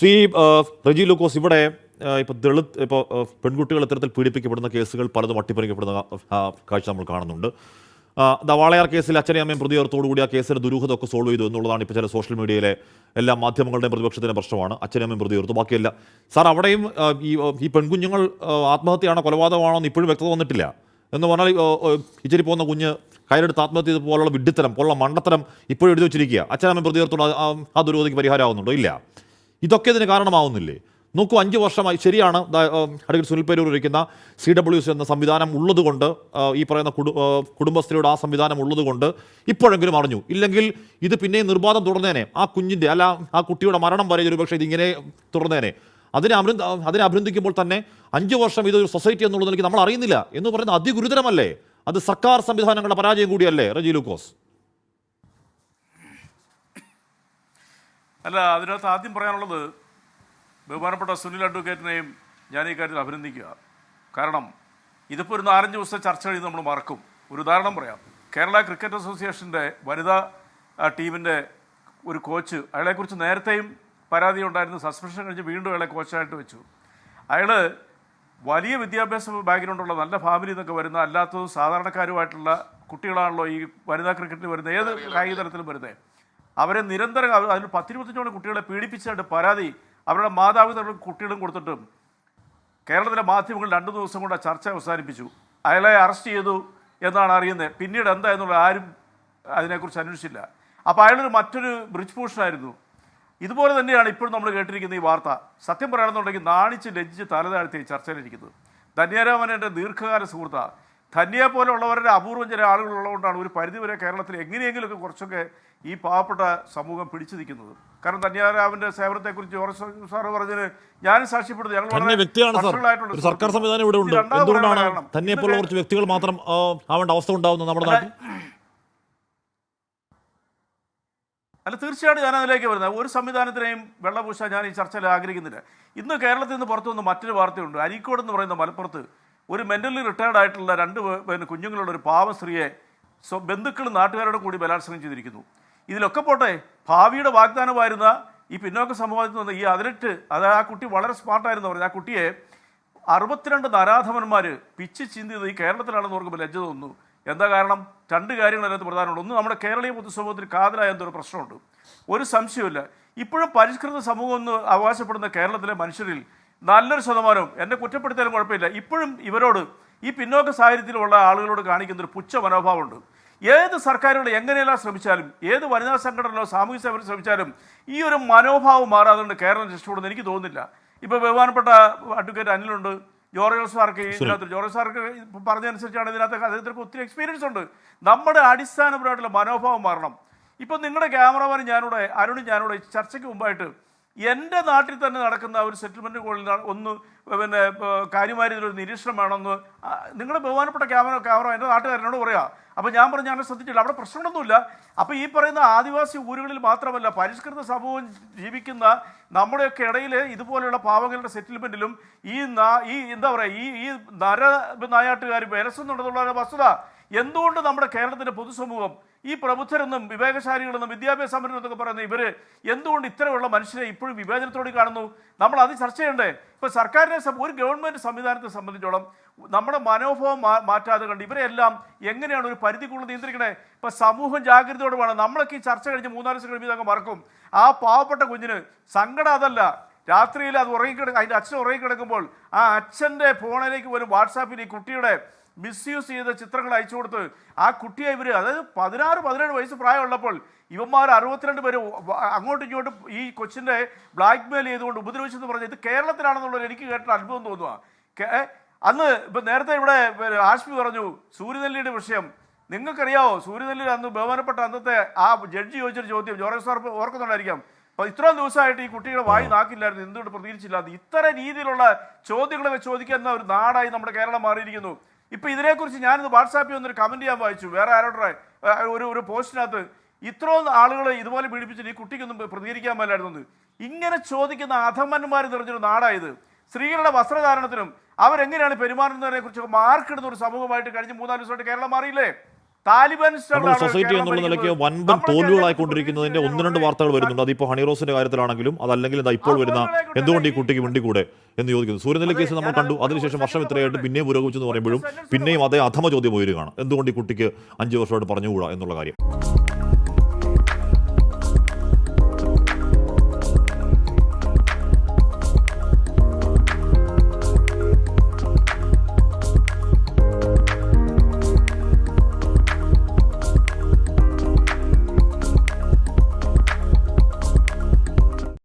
ശ്രീ റജി ലൂക്കോസ് ഇവിടെ ഇപ്പോൾ ദളിത് ഇപ്പോൾ പെൺകുട്ടികൾ ഇത്തരത്തിൽ പീഡിപ്പിക്കപ്പെടുന്ന കേസുകൾ പലതും അട്ടിപ്പറിക്കപ്പെടുന്ന കാഴ്ച നമ്മൾ കാണുന്നുണ്ട്. വാളയാർ കേസിൽ അച്ഛനെയും അമ്മയും പ്രതിയോർത്തോടുകൂടി ആ കേസിന്റെ ദുരൂഹത ഒക്കെ സോൾവ് ചെയ്തു എന്നുള്ളതാണ് ഇപ്പോൾ ചില സോഷ്യൽ മീഡിയയിലെ എല്ലാ മാധ്യമങ്ങളുടെയും പ്രതിപക്ഷത്തിന്റെ പ്രശ്നമാണ്. അച്ഛനും അമ്മയും പ്രതിയോർത്തു ബാക്കിയല്ല. സാർ അവിടെയും ഈ ഈ പെൺകുഞ്ഞുങ്ങൾ ആത്മഹത്യയാണോ കൊലപാതകമാണോ എന്ന് ഇപ്പോഴും വ്യക്തത വന്നിട്ടില്ല. എന്ന് പറഞ്ഞാൽ ഇച്ചിരി പോകുന്ന കുഞ്ഞ് കയ്യിലെടുത്ത് ആത്മഹത്യ പോലുള്ള വിഡ്ഢിത്തരം പോലുള്ള മണ്ടത്തരം ഇപ്പോഴും എഴുതി വെച്ചിരിക്കുക. അച്ഛനമ്മയും പ്രതിയോർത്തോട് ആ- ദുരൂഹതയ്ക്ക് പരിഹാരമാവുന്നുണ്ടോ? ഇല്ല. ഇതൊക്കെ ഇതിന് കാരണമാവുന്നില്ലേ? നോക്കൂ അഞ്ച് വർഷമായി ശരിയാണ് അഡ്വക്കേറ്റ് സുനിൽ പേരൂർ ഇരിക്കുന്ന സി ഡബ്ല്യു സി എന്ന സംവിധാനം ഉള്ളതുകൊണ്ട് ഈ പറയുന്ന കുടുംബശ്രീയുടെ ആ സംവിധാനം ഉള്ളതുകൊണ്ട് ഇപ്പോഴെങ്കിലും അറിഞ്ഞു. ഇല്ലെങ്കിൽ ഇത് പിന്നെയും നിർബാധം തുടർന്നേനെ. ആ കുഞ്ഞിന്റെ അല്ല ആ കുട്ടിയുടെ മരണം വരെ ഒരു പക്ഷേ ഇതിങ്ങനെ തുടർന്നേനെ. അതിനെ അഭിനന്ദ അതിനെ അഭിനന്ദിക്കുമ്പോൾ തന്നെ അഞ്ച് വർഷം ഇതൊരു സൊസൈറ്റി എന്നുള്ളത് എനിക്ക് നമ്മൾ അറിയുന്നില്ല എന്ന് പറയുന്നത് അതിഗുരുതരമല്ലേ? അത് സർക്കാർ സംവിധാനങ്ങളുടെ പരാജയം കൂടിയല്ലേ റജി ലൂക്കോസ്? അല്ല അതിനകത്ത് ആദ്യം പറയാനുള്ളത് ബഹുമാനപ്പെട്ട സുനിൽ അഡ്വക്കേറ്റിനെയും ഞാൻ ഈ കാര്യത്തിൽ അഭിനന്ദിക്കുക. കാരണം ഇതിപ്പോൾ ഒരു നാലഞ്ച് ദിവസത്തെ ചർച്ച കഴിഞ്ഞ് നമ്മൾ മറക്കും. ഒരു ഉദാഹരണം പറയാം. കേരള ക്രിക്കറ്റ് അസോസിയേഷന്റെ വനിതാ ടീമിന്റെ ഒരു കോച്ച് അയാളെക്കുറിച്ച് നേരത്തെയും പരാതി ഉണ്ടായിരുന്നു. സസ്പെൻഷൻ കഴിഞ്ഞ് വീണ്ടും അയാളെ കോച്ചായിട്ട് വെച്ചു. അയാൾ വലിയ വിദ്യാഭ്യാസ ബാക്ക്ഗ്രൗണ്ടുള്ള നല്ല ഫാമിലി എന്നൊക്കെ വരുന്ന അല്ലാത്തതും സാധാരണക്കാരുമായിട്ടുള്ള കുട്ടികളാണല്ലോ ഈ വനിതാ ക്രിക്കറ്റിൽ വരുന്നത് ഏത് കായിക തലത്തിലും വരുന്നത് അവരെ നിരന്തരം അതിൽ പത്തിരുപത്തഞ്ചോളം കുട്ടികളെ പീഡിപ്പിച്ചതായിട്ട് പരാതി. അവരുടെ മാതാപിതാക്കളും കുട്ടികളും കൊടുത്തിട്ടും. കേരളത്തിലെ മാധ്യമങ്ങൾ രണ്ടു ദിവസം കൊണ്ട് ചർച്ച അവസാനിപ്പിച്ചു. അയാളെ അറസ്റ്റ് ചെയ്തു എന്നാണ് അറിയുന്നത്. പിന്നീട് എന്താ എന്നുള്ള ആരും അതിനെക്കുറിച്ച് അന്വേഷിച്ചില്ല. അപ്പോൾ അയാളൊരു മറ്റൊരു ബ്രിഡ്ജ് ഭൂഷണായിരുന്നു ഇതുപോലെ തന്നെയാണ് ഇപ്പോഴും നമ്മൾ കേട്ടിരിക്കുന്ന ഈ വാർത്ത. സത്യം പറയുകയാണെന്നുണ്ടെങ്കിൽ നാണിച്ച് ലജ്ജിച്ച് തലതാഴ്ത്തി ചർച്ചയിലിരിക്കുന്നത്. ധന്യരാമൻ എന്റെ ദീർഘകാല സുഹൃത്താണ് ധന്യയെ പോലെയുള്ളവരുടെ അപൂർവം ചില ആളുകളുള്ളതുകൊണ്ടാണ് ഒരു പരിധിവരെ കേരളത്തിൽ എങ്ങനെയെങ്കിലുമൊക്കെ കുറച്ചൊക്കെ ഈ പാവപ്പെട്ട സമൂഹം പിടിച്ചു നിൽക്കുന്നത്. കാരണം ധന്യരാമന്റെ സേവനത്തെക്കുറിച്ച് ജോർജ് സാറ് പറഞ്ഞതിന് ഞാനും സാക്ഷ്യപ്പെടുന്നു. ഞങ്ങൾ വളരെ വ്യക്തിയാണ് ഒരു സർക്കാർ സംവിധാനം ഇവിടെ ഉണ്ട്. എന്തുകൊണ്ടാണ് പറയാനുള്ള തന്നെ കുറച്ച് വ്യക്തികൾ മാത്രം ആവേണ്ട അവസ്ഥ ഉണ്ടാവുന്നത് നമ്മുടെ നാട്ടിൽ? അല്ല തീർച്ചയായിട്ടും ഞാൻ അതിലേക്ക് വരുന്നത്. ഒരു സംവിധാനത്തിനെയും വെള്ളപൂശാൻ ഞാൻ ഈ ചർച്ചയിൽ ആഗ്രഹിക്കുന്നില്ല. ഇന്ന് കേരളത്തിൽ നിന്ന് പുറത്തു വന്ന മറ്റൊരു വാർത്തയുണ്ട്. അരീക്കോട് എന്ന് പറയുന്ന മലപ്പുറത്ത് ഒരു മെന്റലി റിട്ടയർഡ് ആയിട്ടുള്ള രണ്ട് പിന്നെ കുഞ്ഞുങ്ങളുള്ള ഒരു പാവ സ്ത്രീയെ സ്വ ബന്ധുക്കളും നാട്ടുകാരോട് കൂടി ബലാത്സംഗം ചെയ്തിരിക്കുന്നു. ഇതിലൊക്കെ പോട്ടെ ഭാവിയുടെ വാഗ്ദാനമായിരുന്ന ഈ പിന്നോക്ക സമൂഹത്തിൽ നിന്ന് ഈ അതിലിട്ട് അത് ആ കുട്ടി വളരെ സ്മാർട്ടായിരുന്നു പറഞ്ഞത് ആ കുട്ടിയെ അറുപത്തിരണ്ട് നരാധവന്മാർ പിച്ച് ചിന്തിയത് ഈ കേരളത്തിലാണെന്ന് ഓർക്കുമ്പോൾ ലജ്ജ തോന്നുന്നു. എന്താ കാരണം? രണ്ട് കാര്യങ്ങൾ അതിനകത്ത് പ്രധാനമുണ്ട്. ഒന്ന് നമ്മുടെ കേരളീയ പൊതുസമൂഹത്തിന് കാതലായ എന്തൊരു പ്രശ്നമുണ്ട്. ഒരു സംശയമില്ല ഇപ്പോഴും പരിഷ്കൃത സമൂഹം എന്ന് അവകാശപ്പെടുന്ന കേരളത്തിലെ മനുഷ്യരിൽ നല്ലൊരു ശതമാനവും. എന്നെ കുറ്റപ്പെടുത്തിയാലും കുഴപ്പമില്ല. ഇപ്പോഴും ഇവരോട് ഈ പിന്നോക്ക സാഹചര്യത്തിലുള്ള ആളുകളോട് കാണിക്കുന്ന ഒരു പുച്ഛ മനോഭാവമുണ്ട്. ഏത് സർക്കാരുകൾ എങ്ങനെയെല്ലാം ശ്രമിച്ചാലും ഏത് വനിതാ സംഘടനകളോ സാമൂഹ്യ സേവനം ശ്രമിച്ചാലും ഈ ഒരു മനോഭാവം മാറാതുകൊണ്ട് കേരളം രക്ഷപ്പെടുന്നു എനിക്ക് തോന്നുന്നില്ല. ഇപ്പോൾ ബഹുമാനപ്പെട്ട അഡ്വക്കേറ്റ് അനിലുണ്ട്. ജോർജ് സാർക്ക് ഇതിനകത്ത് ജോർജ് സാർക്ക് പറഞ്ഞതനുസരിച്ചാണ് ഇതിനകത്ത് അദ്ദേഹത്തിന് ഒത്തിരി എക്സ്പീരിയൻസ് ഉണ്ട്. നമ്മുടെ അടിസ്ഥാനപരമായിട്ടുള്ള മനോഭാവം മാറണം. ഇപ്പം നിങ്ങളുടെ ക്യാമറമാൻ ഞാനിവിടെ അരുണും ഞാനിവിടെ ചർച്ചയ്ക്ക് മുമ്പായിട്ട് എന്റെ നാട്ടിൽ തന്നെ നടക്കുന്ന ഒരു സെറ്റിൽമെന്റ് കോളിൽ ഒന്ന് പിന്നെ കാര്യമായ രീതിയിലൊരു നിരീക്ഷണം വേണമെന്ന് നിങ്ങളുടെ ബഹുമാനപ്പെട്ട ക്യാമറ ക്യാമറ എന്റെ നാട്ടുകാരനോട് പറയാം. അപ്പോൾ ഞാൻ പറഞ്ഞു ഞാൻ ശ്രദ്ധിച്ചില്ല അവിടെ പ്രശ്നമൊന്നുമില്ല അപ്പോൾ ഈ പറയുന്ന ആദിവാസി ഊരുകളിൽ മാത്രമല്ല പരിഷ്കൃത സമൂഹം ജീവിക്കുന്ന നമ്മുടെയൊക്കെ ഇടയിൽ ഇതുപോലെയുള്ള പാവങ്ങളുടെ സെറ്റിൽമെന്റിലും ഈ ഈ എന്താ പറയുക ഈ ഈ നര നായാട്ടുകാർ വിലസുന്നുണ്ടെന്നുള്ള വസ്തുത. എന്തുകൊണ്ട് നമ്മുടെ കേരളത്തിന്റെ പൊതുസമൂഹം ഈ പ്രബുദ്ധരെന്നും വിവേകശാലികളെന്നും വിദ്യാഭ്യാസ സമ്പന്നരും പറയുന്നത് പറയുന്ന ഇവർ എന്തുകൊണ്ട് ഇത്തരമുള്ള മനുഷ്യരെ ഇപ്പോഴും വിവേചനത്തോടെ കാണുന്നു? നമ്മൾ അത് ചർച്ച ചെയ്യണ്ടേ? ഇപ്പോൾ സർക്കാരിനെ ഒരു ഗവൺമെന്റ് സംവിധാനത്തെ സംബന്ധിച്ചോളം നമ്മുടെ മനോഭാവം മാറ്റാതെ കണ്ട് ഇവരെല്ലാം എങ്ങനെയാണ് ഒരു പരിധിക്കുള്ളിൽ നിയന്ത്രിക്കണേ? ഇപ്പോൾ സമൂഹം ജാഗ്രതയോടെ വേണം. നമ്മളൊക്കെ ഈ ചർച്ച കഴിഞ്ഞ് മൂന്നാൽ ദിവസം കഴിയുമ്പോൾ അങ്ങ് മറക്കും. ആ പാവപ്പെട്ട കുഞ്ഞിന് സങ്കടം അതല്ല. രാത്രിയിൽ അത് ഉറങ്ങിക്കിടക്കും അതിന്റെ അച്ഛൻ ഉറങ്ങിക്കിടക്കുമ്പോൾ ആ അച്ഛന്റെ ഫോണിലേക്ക് വരും വാട്സാപ്പിൽ ഈ കുട്ടിയുടെ മിസ്യൂസ് ചെയ്ത ചിത്രങ്ങൾ അയച്ചു കൊടുത്ത് ആ കുട്ടിയെ ഇവർ അതായത് പതിനാറ് പതിനേഴ് വയസ്സ് പ്രായമുള്ളപ്പോൾ ഇവന്മാർ അറുപത്തിരണ്ട് പേര് അങ്ങോട്ടും ഇങ്ങോട്ടും ഈ കൊച്ചിന്റെ ബ്ലാക്ക് മെയിൽ ചെയ്തുകൊണ്ട് ഉപദ്രവിച്ചെന്ന് പറഞ്ഞ് ഇത് കേരളത്തിലാണെന്നുള്ളത് എനിക്ക് കേട്ട അത്ഭുതം തോന്നുക അന്ന് ഇപ്പം നേരത്തെ ഇവിടെ ആഷ്മി പറഞ്ഞു സൂര്യനെല്ലിയുടെ വിഷയം. നിങ്ങൾക്കറിയാവോ സൂര്യനെല്ലിൽ അന്ന് ബഹുമാനപ്പെട്ട അന്നത്തെ ആ ജഡ്ജി ചോദിച്ചൊരു ചോദ്യം ജോർജ് സാർ ഓർക്കുന്നുണ്ടായിരിക്കാം. അപ്പോൾ ഇത്രയും ദിവസമായിട്ട് ഈ കുട്ടികളെ വായി നാക്കില്ലായിരുന്നു എന്തുകൊണ്ട് പ്രതികരിച്ചില്ലാതെ ഇത്തരം രീതിയിലുള്ള ചോദ്യങ്ങളൊക്കെ ചോദിക്കുന്ന ഒരു നാടായി നമ്മുടെ കേരളം മാറിയിരിക്കുന്നു. ഇപ്പൊ ഇതിനെക്കുറിച്ച് ഞാനിത് വാട്സാപ്പിൽ ഒന്നൊരു കമന്റ് ചെയ്യാൻ വായിച്ചു. വേറെ ആരോടെ ഒരു ഒരു പോസ്റ്റിനകത്ത് ഇത്രയും ആളുകൾ ഇതുപോലെ പീഡിപ്പിച്ചിട്ട് ഈ കുട്ടിക്കൊന്നും പ്രതികരിക്കാൻ മേലായിരുന്നു ഇങ്ങനെ ചോദിക്കുന്ന അധമന്മാർ നിറഞ്ഞൊരു നാടായത്. സ്ത്രീകളുടെ വസ്ത്രധാരണത്തിനും അവരെങ്ങനെയാണ് പെരുമാറുന്നതിനെ കുറിച്ച് മാർക്കിടുന്ന ഒരു സമൂഹമായിട്ട് കഴിഞ്ഞ് മൂന്നാൽ ദിവസമായിട്ട് കേരളം മാറിയില്ലേ? താലിബാൻ സൊസൈറ്റി എന്നുള്ള നിലയ്ക്ക് വൻപൻ തോൽവികളായിക്കൊണ്ടിരിക്കുന്നതിന്റെ ഒന്ന് രണ്ട് വാർത്തകൾ വരുന്നുണ്ട്. അതിപ്പോൾ ഹണിറോസിന്റെ കാര്യത്തിലാണെങ്കിലും അതല്ലെങ്കിൽ ഇതാ ഇപ്പോൾ വരുന്ന എന്തുകൊണ്ട് ഈ കുട്ടിക്ക് കൂടെ എന്ന് ചോദിക്കുന്നു. സൂര്യനില കേസ് നമ്മൾ കണ്ടു. അതിനുശേഷം വർഷം ഇത്രയായിട്ട് പിന്നെയും പുരോഗമിച്ചെന്ന് പറയുമ്പോഴും പിന്നെയും അതേ അധമ ചോദ്യം ഉയരുകയാണ്. എന്തുകൊണ്ട് ഈ കുട്ടിക്ക് അഞ്ച് വർഷമായിട്ട് പറഞ്ഞുകൂടാ എന്നുള്ള കാര്യം